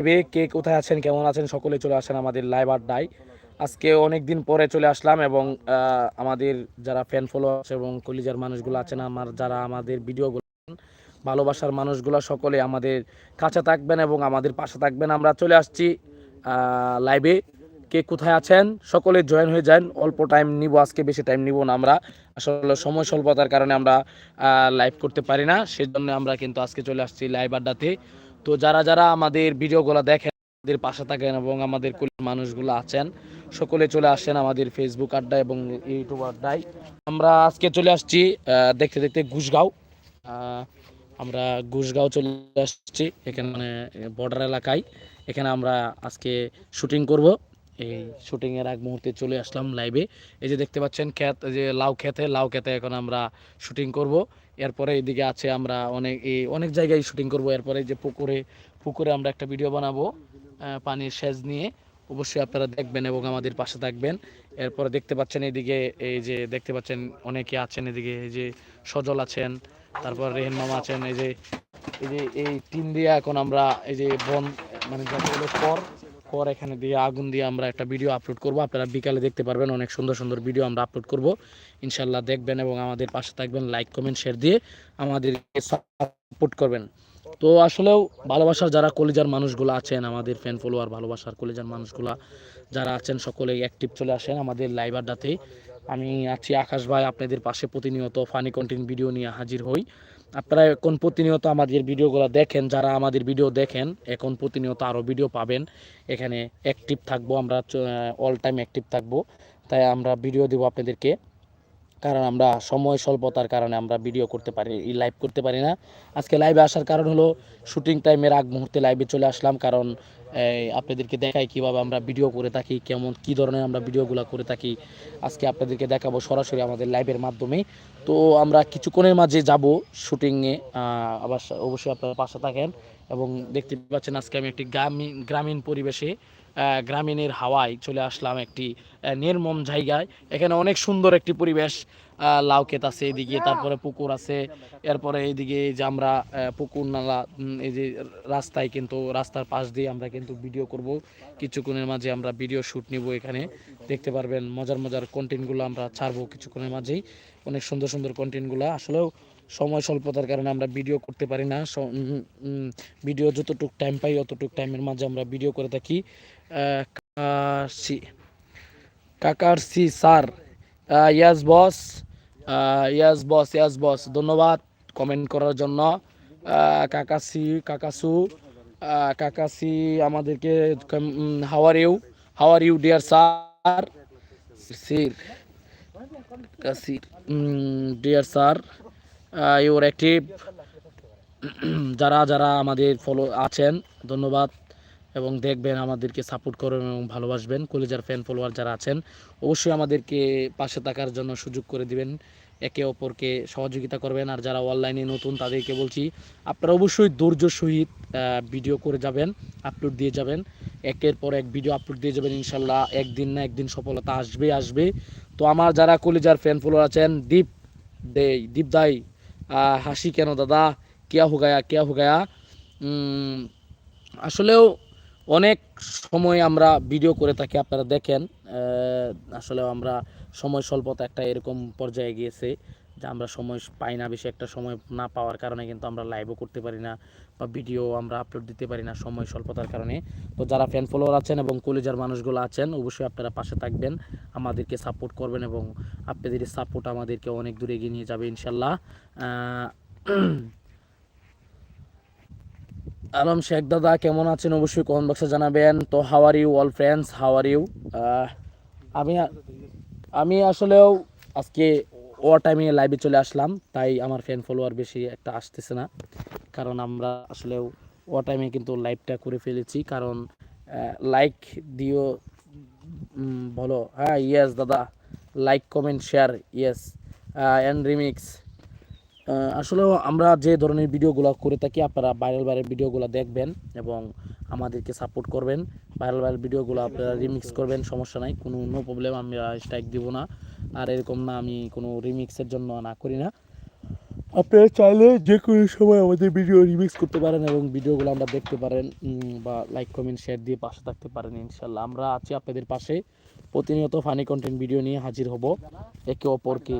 লাইভে কে কোথায় আছেন, কেমন আছেন? সকলে চলে আসেন আমাদের লাইভ আড্ডায়। আজকে অনেক দিন পরে চলে আসলাম এবং আমাদের যারা ফ্যান ফলোয়ার্স এবং কলিজার মানুষগুলো আছেন, আমার যারা আমাদের ভিডিওগুলো ভালোবাসার মানুষগুলো সকলে আমাদের কাছে থাকবেন এবং আমাদের পাশে থাকবেন। আমরা চলে আসছি লাইভে কে কোথায় আছেন? সকলে জয়েন হয়ে যান। অল্প টাইম নিব, আজকে বেশি টাইম নিব না আমরা। আসলে সময় স্বল্পতার কারণে আমরা লাইভ করতে পারি না। সেজন্য আমরা কিন্তু আজকে চলে আসছি লাইভ আড্ডাতে। তো যারা যারা আমাদের ভিডিওগুলো দেখেন, আমাদের পাশে থাকেন এবং আমাদের মানুষগুলো আছেন, সকলে চলে আসেন আমাদের ফেসবুক আড্ডা এবং ইউটিউব আড্ডায়। আমরা আজকে চলে আসছি দেখতে দেখতে ঘুষগাঁও আমরা ঘুষগাঁও চলে আসছি, এখানে মানে বর্ডার এলাকায়। এখানে আমরা আজকে শুটিং করব। এই শুটিং এর আগ মুহূর্তে চলে আসলাম লাইভে এই যে দেখতে পাচ্ছেন ক্ষেত যে লাউ খেতে লাউ খেতে এখন আমরা শুটিং করব। এরপরে এইদিকে আছে আমরা অনেক, এই অনেক জায়গায় শুটিং করব। এরপরে যে পুকুরে পুকুরে আমরা একটা ভিডিও বানাবো পানির সেচ নিয়ে। অবশ্যই আপনারা দেখবেন এবং আমাদের পাশে থাকবেন। এরপরে দেখতে পাচ্ছেন এদিকে এই যে দেখতে পাচ্ছেন অনেকে আছেন এদিকে, এই যে সজল আছেন, তারপর রেহেন মামা আছেন, এই যে এই যে এই টিন দিয়ে এখন আমরা এই যে বন মানে যাকে কর কর এখানে দিয়ে আগুন দিয়ে আমরা একটা ভিডিও আপলোড করব। আপনারা বিকালে দেখতে পারবেন, অনেক সুন্দর সুন্দর ভিডিও আমরা আপলোড করব। ইনশাল্লাহ দেখবেন এবং আমাদের পাশে থাকবেন লাইক কমেন্ট শেয়ার দিয়ে আমাদেরকে সাপোর্ট করবেন। তো আসলেও ভালোবাসার যারা কলেজার মানুষগুলো আছেন, আমাদের ফ্যান ফলোয়ার ভালোবাসার কলেজার মানুষগুলা যারা আছেন সকলে অ্যাক্টিভ চলে আসেন আমাদের লাইভ আমি আছি আকাশ ভাই, আপনাদের পাশে প্রতিনিয়ত ফানি কন্টেন্ট ভিডিও নিয়ে হাজির হই। আপনারা এখন প্রতিনিয়ত আমাদের ভিডিওগুলো দেখেন, যারা আমাদের ভিডিও দেখেন, এখন প্রতিনিয়ত আরও ভিডিও পাবেন। এখানে অ্যাক্টিভ থাকব আমরা অল টাইম অ্যাক্টিভ থাকব। তাই আমরা ভিডিও দেবো আপনাদেরকে। কারণ আমরা সময় স্বল্পতার কারণে আমরা ভিডিও করতে পারি লাইভ করতে পারি না। আজকে লাইভে আসার কারণ হলো শুটিং টাইমের আগ মুহূর্তে লাইভে চলে আসলাম। কারণ আপনাদেরকে দেখাই কীভাবে আমরা ভিডিও করে থাকি, কেমন, কি ধরনের আমরা ভিডিওগুলো করে থাকি। আজকে আপনাদেরকে দেখাবো সরাসরি আমাদের লাইভের মাধ্যমে। তো আমরা কিছুক্ষণের মাঝে যাব শুটিংয়ে আবার অবশ্যই আপনারা পাশে থাকেন। এবং দেখতে পাচ্ছেন আজকে আমি একটি গ্রামীণ গ্রামীণ পরিবেশে গ্রামীণের হাওয়ায় চলে আসলাম একটি নির্মম জায়গায়। এখানে অনেক সুন্দর একটি পরিবেশ লাউ ক্ষেত আছে এদিকে, তারপরে পুকুর আছে। এরপরে এইদিকে এই যে আমরা পুকুর নালা এই যে রাস্তায় কিন্তু, রাস্তার পাশ দিয়ে আমরা কিন্তু ভিডিও করব। কিছুক্ষণের মাঝে আমরা ভিডিও শ্যুট নিব এখানে। দেখতে পারবেন মজার মজার কন্টেন্টগুলো আমরা ছাড়বো কিছুক্ষণের মাঝেই। অনেক সুন্দর সুন্দর কন্টেন্টগুলো আসলেও সময় স্বল্পতার কারণে আমরা ভিডিও করতে পারি না। স- ভিডিও যতটুক টাইম পাই, অতটুক টাইমের মাঝে আমরা ভিডিও করে থাকি। কাকারসি। কাকারসি স্যার। ইয়াস বস ইয়াস বস ইয়াস বস ধন্যবাদ কমেন্ট করার জন্য। কাকাসি, কাকাসু। কাকাসি আমাদেরকে how are you how are you dear sir সির কাসির ডিয়ার স্যার ইউর অ্যাক্টিভ যারা যারা আমাদের ফলো আছেন, ধন্যবাদ। এবং দেখবেন আমাদেরকে সাপোর্ট করবেন এবং ভালোবাসবেন। কলেজার ফ্যান ফলোয়ার যারা আছেন, অবশ্যই আমাদেরকে পাশে থাকার জন্য সুযোগ করে দিবেন। একে অপরকে সহযোগিতা করবেন। আর যারা অনলাইনে নতুন, তাদেরকে বলছি, আপনারা অবশ্যই ধৈর্য সহিত ভিডিও করে যাবেন আপলোড দিয়ে যাবেন। একের পর এক ভিডিও আপলোড দিয়ে যাবেন, ইনশাল্লাহ একদিন না একদিন সফলতা আসবে আসবে। তো আমার যারা কলেজার ফ্যান ফলোয়ার আছেন, দীপ দেই দীপ দাই হাসি কেন দাদা? কেয়া হুগায়া হো গায়া? আসলেও অনেক সময় আমরা ভিডিও করে থাকি, আপনারা দেখেন আসলে আমরা সময় স্বল্পতা একটা এরকম পর্যায়ে গিয়েছে যে আমরা সময় পাই না, বেশি একটা সময় না পাওয়ার কারণে কিন্তু আমরা লাইভও করতে পারি না। বা ভিডিও আমরা আপলোড দিতে পারি না সময় স্বল্পতার কারণে। তো যারা ফ্যান ফলোয়ার আছেন এবং কলেজার মানুষগুলো আছেন, অবশ্যই আপনারা পাশে থাকবেন, আমাদেরকে সাপোর্ট করবেন এবং আপনাদের সাপোর্ট আমাদেরকে অনেক দূরে এগিয়ে নিয়ে যাবে ইনশাল্লাহ। আলম শেখ দাদা, কেমন আছেন? অবশ্যই কমেন্ট বক্সে জানাবেন। তো how are you all friends how are you আমি আমি আসলেও আজকে ও টাইমে লাইভে চলে আসলাম, তাই আমার ফ্যান ফলোয়ার বেশি একটা আসতেছে না। কারণ আমরা আসলেও ও টাইমে কিন্তু লাইভটা করে ফেলেছি। কারণ লাইক দিও বলো হ্যাঁ ইয়েস দাদা like comment share yes and remix ah, আসলেও আমরা যে ধরনের ভিডিওগুলো করে থাকি আপনারা ভাইরাল ভাইরাল ভিডিওগুলো দেখবেন এবং আমাদেরকে সাপোর্ট করবেন। ভাইরাল ভাইরাল ভিডিওগুলো আপনারা রিমিক্স করবেন সমস্যা নাই কোনো নো প্রবলেম আমরা স্ট্রাইক দিব না। আর এরকম না আমি কোনো রিমিক্সের জন্য না করি না। আপনারা চাইলে যে কোনো সময় আমাদের ভিডিও রিমিক্স করতে পারেন এবং ভিডিওগুলো আমরা দেখতে পারেন বা লাইক কমেন্ট শেয়ার দিয়ে পাশে থাকতে পারেন ইনশাল্লাহ আমরা আছি আপনাদের পাশে। প্রতিনিয়ত ফানি কন্টেন্ট ভিডিও নিয়ে হাজির হব। একে অপরকে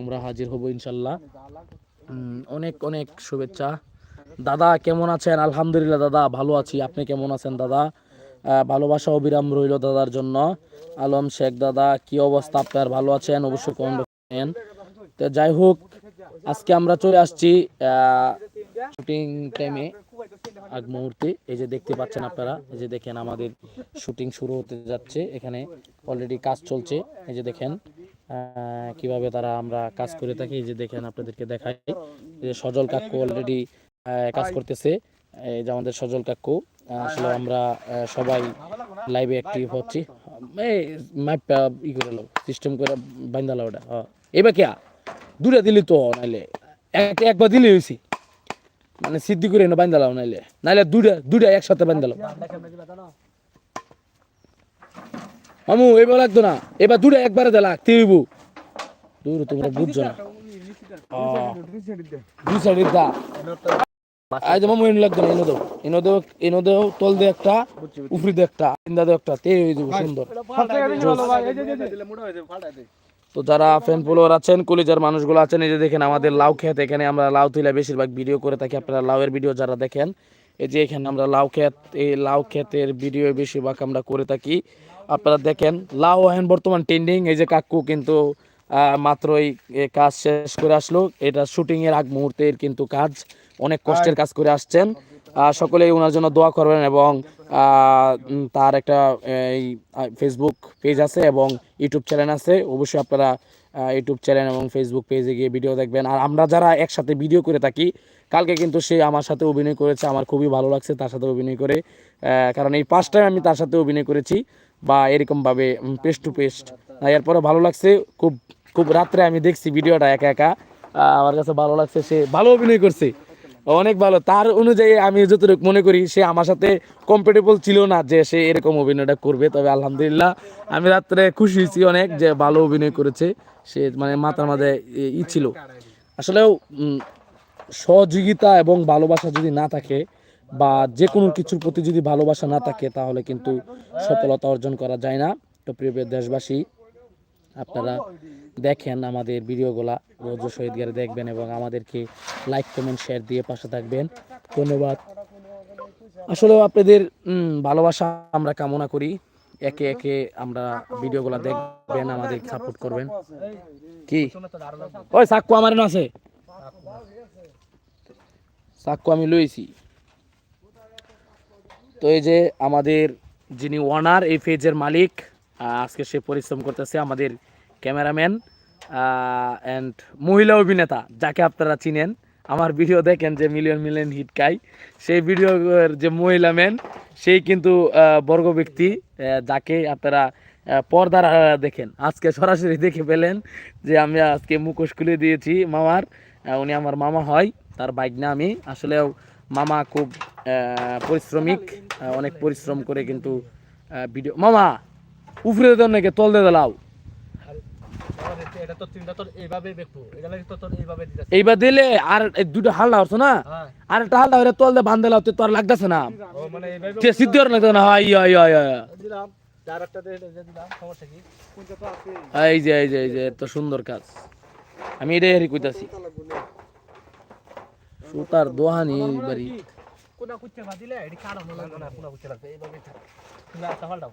আমরা হাজির হব ইনশাল্লাহ অনেক অনেক শুভেচ্ছা। দাদা, কেমন আছেন? আলহামদুলিল্লাহ, দাদা, ভালো আছি। আপনি কেমন আছেন, দাদা? ভালোবাসা অবিরাম রইল দাদার জন্য। আলম শেখ দাদা, কি অবস্থা আপনার? ভালো আছেন? অবশ্যই কমেন্ট তো যাই হোক আজকে আমরা চলে আসছি শুটিং টাইমে আগ মুহূর্তে। এই যে দেখতে পাচ্ছেন আপনারা, এই যে দেখেন আমাদের শুটিং শুরু হতে যাচ্ছে। এখানে অলরেডি কাজ চলছে। এই যে দেখেন কীভাবে তারা আমরা কাজ করে থাকি। এই যে দেখেন আপনাদেরকে দেখাই যে সজল কাকু অলরেডি কাজ করতেছে। এই যে আমাদের সজল কাকু আসলে আমরা সবাই লাইভে অ্যাক্টিভ হচ্ছি। এই মাইপটা ই করে লো সিস্টেম করে বান্ধালো ওটা। এবার কে দুটা দিলি তো, নাইলে এক- একবার দিলে হয়েছি মানে সিদ্ধি করে না বান্ধালাও নাইলে। নাইলে দুটা দুটা একসাথে বান্ধালো মামু এবার লাগতো না। এবার দুটা একবারে দেলা তিরিবু দূর, তোমরা বুঝছ না। দা লাগতো দে একটা, উপরি দে একটা ইন্দা দে একটা সুন্দর। তো যারা ফ্যান ফলোয়ার আছেন কলিজার মানুষগুলো আছেন এই যে দেখেন আমাদের লাউ ক্ষেত এখানে আমরা লাউ তুলে বেশিরভাগ ভিডিও করে থাকি। আপনারা লাউয়ের ভিডিও যারা দেখেন এই যে এখানে আমরা লাউ ক্ষেত এই লাউ ক্ষেতের ভিডিও বেশিরভাগ আমরা করে থাকি। আপনারা দেখেন লাউ এখন বর্তমান ট্রেন্ডিং এই যে কাকু কিন্তু মাত্রই কাজ শেষ করে আসলো। এটা শুটিংয়ের আগ মুহূর্তের কিন্তু কাজ অনেক কষ্টের কাজ করে আসছেন। সকলেই ওনার জন্য দোয়া করবেন এবং তার একটা এই ফেসবুক পেজ আছে এবং ইউটিউব চ্যানেল আছে। অবশ্যই আপনারা ইউটিউব চ্যানেল এবং ফেসবুক পেজে গিয়ে ভিডিও দেখবেন। আর আমরা যারা একসাথে ভিডিও করে থাকি, কালকে কিন্তু সে আমার সাথে অভিনয় করেছে, আমার খুবই ভালো লাগছে তার সাথে অভিনয় করে। কারণ এই ফার্স্ট টাইম আমি তার সাথে অভিনয় করেছি বা এরকমভাবে পেস্ট টু পেস্ট এরপরে ভালো লাগছে, খুব খুব রাত্রে আমি দেখছি ভিডিওটা একা একা। আমার কাছে ভালো লাগছে, সে ভালো অভিনয় করছে। অনেক ভালো। তার অনুযায়ী আমি যতটুকু মনে করি, সে আমার সাথে কম্পেটেবল ছিল না যে সে এরকম অভিনয়টা করবে। তবে আলহামদুলিল্লাহ, আমি রাত্রে খুশি হয়েছি অনেক যে ভালো অভিনয় করেছে। সে মানে মাথার মাঝে ই- ছিল। আসলেও সহযোগিতা এবং ভালোবাসা যদি না থাকে বা যে কোনো কিছুর প্রতি যদি ভালোবাসা না থাকে, তাহলে কিন্তু সফলতা অর্জন করা যায় না। তো প্রিয় দেশবাসী, আপনারা দেখেন আমাদের ভিডিওগুলা। রোজ শহীদ গারে দেখবেন এবং আমাদেরকে লাইক কমেন্ট শেয়ার দিয়ে পাশে থাকবেন। ধন্যবাদ। আসলে আপনাদের ভালোবাসা আমরা কামনা করি। একে একে আমরা ভিডিওগুলা দেখবেন, আমাদের সাপোর্ট করবেন। কি? ওই সাক্কু আমার আছে। সাক্কু আমি লইছি। তো এই যে আমাদের যিনি ওনার এই পেজের মালিক আজকে সে পরিশ্রম করতেছে আমাদের ক্যামেরাম্যান অ্যান্ড মহিলা অভিনেতা, যাকে আপনারা চিনেন, আমার ভিডিও দেখেন যে মিলিয়ন মিলিয়ন হিট খাই সেই ভিডিওর যে মহিলা ম্যান সেই কিন্তু বর্গ ব্যক্তি যাকে আপনারা পর্দার দেখেন। আজকে সরাসরি দেখে পেলেন যে আমি আজকে মুখোশ খুলে দিয়েছি মামার উনি আমার মামা হয়, তার বাইক না আমি। আসলেও মামা খুব পরিশ্রমিক অনেক পরিশ্রম করে কিন্তু ভিডিও মামা, উপরে দেন নাকি তল দিয়ে এটা তো তিনটা তোর এইভাবে দেখব এটা লাগে তো তোর এইভাবে দিতেছে এইবার দিলে আর এই দুটো হালটা হচ্ছে না? হ্যাঁ। আর একটা হলে তল দিয়ে বান্ধে লাও তোর লাগতেছে না। ও মানে এইভাবে সে সিদ্ধ হওয়ার লাগতো না। দিলাম। চার একটা দিয়ে দিয়ে দিলাম সমস্যা কি? কোনটা তো আছে? এই যে এই যে এই যে এত সুন্দর কাজ। আমি এটাই হারি কইতাছি। সুতার দোহানি বাড়ি। কোনা কুচ্ছে ভা দিলে এডি লাগবে না কোনা কুচ্ছে লাগবে। এইভাবে থাক। তুমি একটা ফালটাও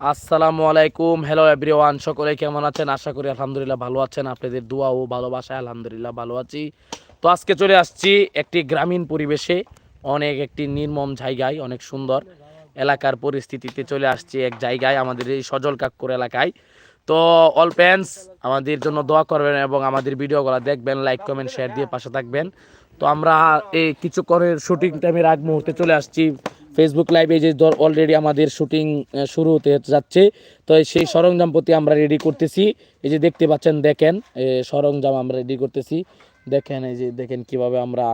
আসসালামু আলাইকুম। হ্যালো এভরিওয়ান সকলে কেমন আছেন? আশা করি আলহামদুলিল্লাহ ভালো আছেন। আপনাদের দোয়া ও ভালোবাসায় আলহামদুলিল্লাহ ভালো আছি। তো আজকে চলে আসছি একটি গ্রামীণ পরিবেশে, অনেক একটি নির্মম জায়গায়, অনেক সুন্দর এলাকার পরিস্থিতিতে চলে আসছি এক জায়গায়, আমাদের এই সজল কাক্কুর এলাকায়। তো অল ফ্যান্স আমাদের জন্য দোয়া করবেন এবং আমাদের ভিডিওগুলো দেখবেন লাইক কমেন্ট শেয়ার দিয়ে পাশে থাকবেন। তো আমরা এই কিছুক্ষণের শুটিং টাইমের আগ মুহূর্তে চলে আসছি। ফেসবুক লাইভে যে ধর অলরেডি আমাদের শুটিং শুরু হতে যাচ্ছে। তো সেই সরঞ্জাম প্রতি আমরা রেডি করতেছি। এই যে দেখতে পাচ্ছেন, দেখেন সরঞ্জাম আমরা রেডি করতেছি। দেখেন, এই যে দেখেন কীভাবে আমরা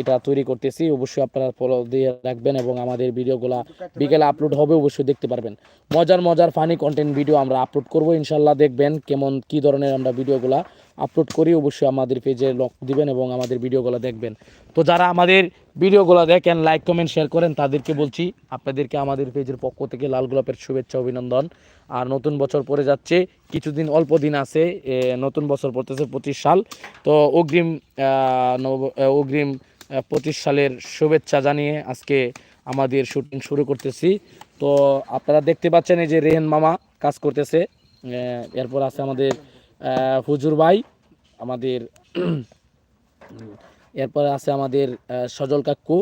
এটা তৈরি করতেছি, অবশ্যই আপনারা ফলো দিয়ে রাখবেন এবং আমাদের ভিডিওগুলা বিকেলে আপলোড হবে, অবশ্যই দেখতে পারবেন। মজার মজার ফানি কন্টেন্ট ভিডিও আমরা আপলোড করব ইনশাল্লাহ দেখবেন কেমন, কি ধরনের আমরা ভিডিওগুলা আপলোড করি, অবশ্যই আমাদের পেজে লক দিবেন এবং আমাদের ভিডিওগুলো দেখবেন। তো যারা আমাদের ভিডিওগুলো দেখেন লাইক কমেন্ট শেয়ার করেন, তাদেরকে বলছি, আপনাদেরকে আমাদের পেজের পক্ষ থেকে লাল গোলাপের শুভেচ্ছা, অভিনন্দন। আর নতুন বছর পরে যাচ্ছে, কিছুদিন অল্প দিন আছে নতুন বছর পড়তেছে পঁচিশ সাল। তো অগ্রিম অগ্রিম পঁচিশ সালের শুভেচ্ছা জানিয়ে আজকে আমাদের শুটিং শুরু করতেছি। তো আপনারা দেখতে পাচ্ছেন এই যে রেহেন মামা কাজ করতেছে এরপর আছে আমাদের হুজুর ভাই, আমাদের, এরপর আছে আমাদের সজল কাকু।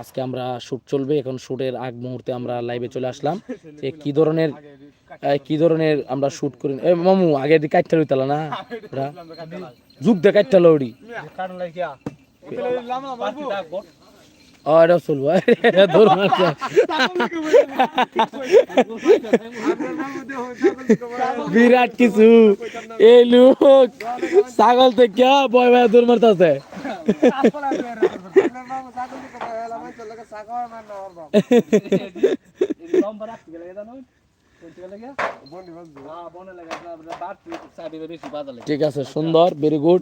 আজকে আমরা শ্যুট চলবে, এখন শ্যুটের আগ মুহূর্তে আমরা লাইভে চলে আসলাম। যে কি ধরনের কি ধরনের আমরা শ্যুট করি? মামু, আগে দিকে কাটটা লইতালা না? ওরা যুগ দে কাটটা লড়ি। বিরাট কিছু। এই লোক, ছাগল থেকে বয় ভাই দৌড় মারতেছে। ঠিক আছে, সুন্দর ভেরি গুড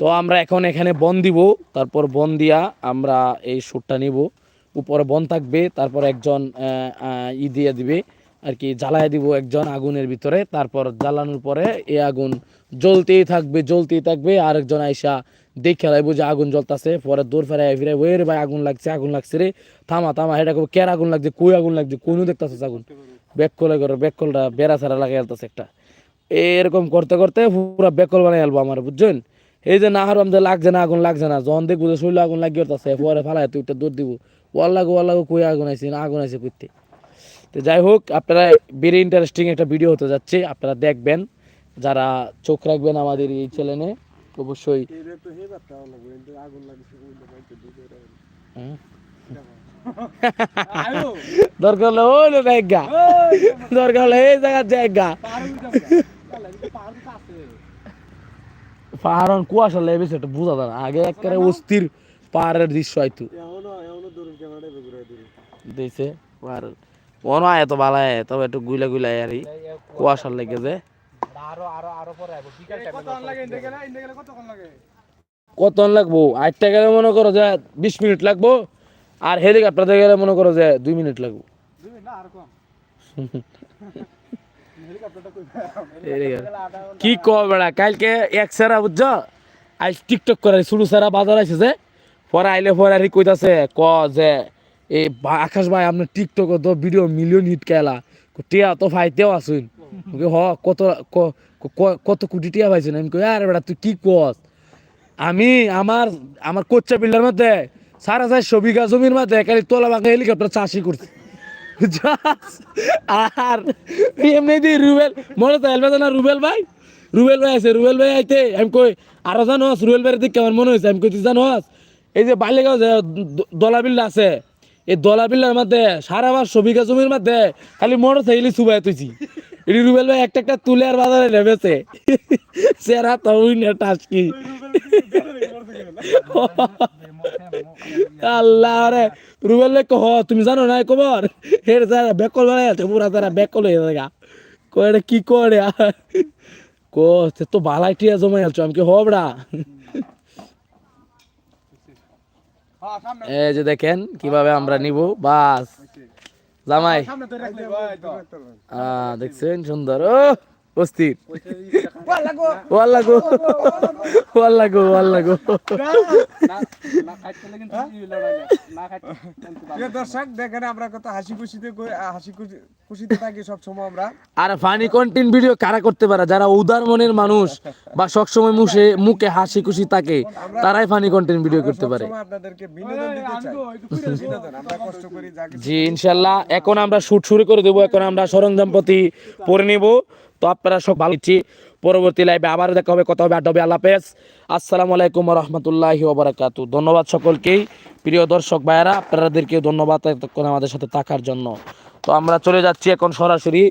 তো আমরা এখন এখানে বন দিব, তারপর বন দিয়া আমরা এই শ্যুটটা নিব। উপরে বন থাকবে, তারপর একজন ই দিয়ে দিবে, আর কি, জ্বালায় দিব একজন আগুনের ভিতরে। তারপর জ্বালানোর পরে এই আগুন জ্বলতেই থাকবে জ্বলতেই থাকবে। আর একজন আইসা দেখে লাইব যে আগুন জ্বলতাছে, পরে দৌড় ফেরাই ফিরে, ওই রে ভাই, আগুন লাগছে আগুন লাগছে রে, থামা থামা এটা কবে কের আগুন লাগছে, কই আগুন লাগছে, কোন দেখতাছে আগুন? ব্যাককলে করে ব্যাককলটা বেড়া ছাড়া লাগাই আলতাছে একটা। এরকম করতে করতে পুরো বেকল বানাই আলবো আমার, বুঝছেন? এই যে না হারাম যে লাগছে না, আগুন লাগছে না জন দেখব যে শরীরে আগুন লাগিয়ে উঠতেছে, পরে ফালাই তুই একটা দৌড় দিব। ওয়াল লাগো ওয়াল লাগো কই আগুন আইছে, না আগুন আইছে করতে তো যাই হোক, আপনারা ভেরি ইন্টারেস্টিং একটা ভিডিও হতে যাচ্ছে, আপনারা দেখবেন, যারা চোখ রাখবেন আমাদের এই চ্যানেলে অবশ্যই। দরকার হলে ওই জায়গা দরকার হলে এই জায়গার জায়গা কুয়াশা লেবে সেটা বোঝা যায় না। আগে একেবারে অস্থির পাহাড়ের দৃশ্য হয়তো দিছে পাহাড়। মনে হয় এত ভালো তবে একটু গুলা গুলা আর কুয়াশার লেগে যে আরও আরও আরও পরে আইবো বিকাল টাইমে কতক্ষণ লাগবো? আটটা গেলে মনে করো যে বিশ মিনিট লাগবো আর হেলিকপ্টারে গেলে মনে করো যে দুই মিনিট লাগবো। কি কো বেড়া কালকে এক সেরা বুঝছ? আজ টিকটক করে শুরু সেরা বাজার আছে যে। পরে আইলে পরে আর কইতাছে ক যে এই বা- আকাশ ভাই আপনার টিকটক তো ভিডিও মিলিয়ন হিট খেলা। টিয়া তো ফাইতেও আসুন। হ, কত কত কোটি টিয়া পাইছেন? আমি কই, আরে বেড়া তুই কি কস? আমি আমার আমার কোচ্চা বিল্ডার মধ্যে সাড়ে চারশো বিঘা জমির মধ্যে খালি তোলা বাঁকা হেলিকপ্টার চাষি করছে। আর এমনি দি রুবেল, মনে তো না রুবেল ভাই? রুবেল ভাই আছে, রুবেল ভাই আইতে, আমি কই, আরও জানোস, রুবেল আমার মনে হয়েছে আমি কই, তুই জানোস, এই যে বাল্যগাঁও যে দলা বিল্লা আছে, এই দলা বিল্লার মধ্যে সারা বিঘা জমির মধ্যে খালি মোটর সাইকেলই সুবাই তুইছি। রুবেল ভাই একটা একটা তুলে আর বাজারে নেমেছে। সেরা টাস্কি আল্লাহ রে রুবেল ভাই কহ তুমি জানো না খবর? হের যারা বেকল বানাই আছে পুরা তারা বেকল হয়ে যায় কয় কি করে কো সে তো বালাই টিয়া জমাই আলছো আমি কি হবড়া এই যে দেখেন কীভাবে আমরা নিব বাস। জামাই। আহ দেখছেন সুন্দর। ও অস্থির দর্শক দেখেন আমরা কত হাসি খুশিতে হাসি খুশিতে থাকি সব সময় আমরা। আর ফানি কন্টেন্ট ভিডিও কারা করতে পারে? যারা উদার মনের মানুষ বা সবসময় মুখে মুখে হাসি খুশি থাকে তারাই ফানি কন্টেন্ট ভিডিও করতে পারে। সবসময় আপনাদেরকে বিনোদন দিতে চাই। বিনোদন আমরা কষ্ট করি জি ইনশাল্লাহ এখন আমরা শুট শুরু করে দেবো। এখন আমরা সরঞ্জামপতি পরে নিব। তো আপনারা সব ভালো ইচ্ছি পরবর্তী লাইভে আবার দেখা হবে, কথা হবে আড্ডাবে আল্লাহ হাফেজ। আসসালামু আলাইকুম রহমতুল্লাহি ওবরাকাতু। ধন্যবাদ সকলকেই প্রিয় দর্শক ভাইয়েরা আপনাদেরকে ধন্যবাদ এতক্ষণ আমাদের সাথে থাকার জন্য। তো আমরা চলে যাচ্ছি এখন সরাসরি